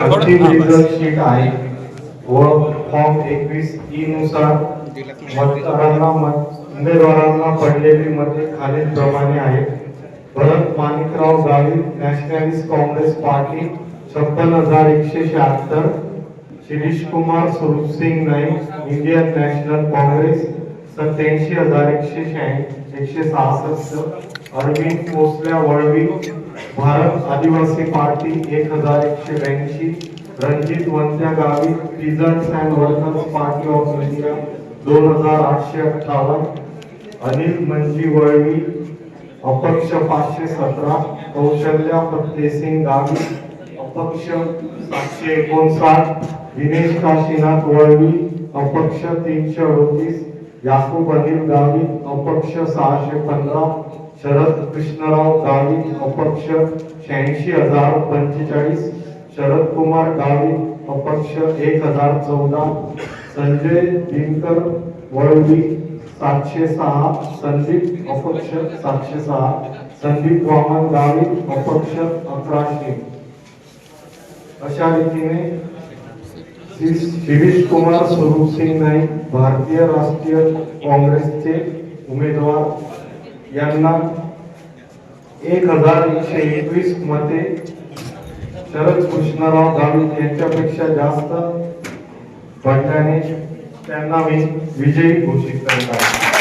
Sheet आहे. व form एकवीस ई नुसार मतदारांना मत- उमेदवारांना पडलेली मते खालील प्रमाणे आहेत. Bharat Manikrao Gavit Nationalist Congress Party छप्पन हजार एकशे शहात्तर. Shirish Kumar Swaroopsingh Naik Indian National Congress सत्याऐंशी हजार एकशे शहाऐंशी एकशे सहासष्ट. अरविंद कोसल्या वळवी भारत आदिवासी पार्टी एक हजार एकशे ब्याऐंशी Ranjit Vantya Gavi peasants and workers party of India दोन हजार आठशे अठ्ठावन्न अनिल मंजी वळवी अपक्ष पाचशे सतरा कौशल्या फतेसिंग गावी अपक्ष सातशे एकोणसाठ दिनेश काशीनाथ वळवी अपक्ष तीनशे अडतीस याकूब अनिल गावी अपक्ष सहाशे पंधरा शरद कृष्णराव गावित अपक्ष शहाऐंशी हजार पंचेचाळीस शरद कुमार गावित अपक्ष एक हजार चौदा संजय दिनकर वळवी सातशे सहा संदीप अपक्ष सातशे सहा संदीप वामन गावित अपक्ष अकराशे. अशा रीतीने शिरीष कुमार स्वरूप सिंग नाईक भारतीय राष्ट्रीय काँग्रेसचे उमेदवार यांना एक हजार एकशे एकवीस मते शरद कृष्णराव गावित यांच्यापेक्षा जास्त पडल्याने त्यांना मी विजयी घोषित करणार आहे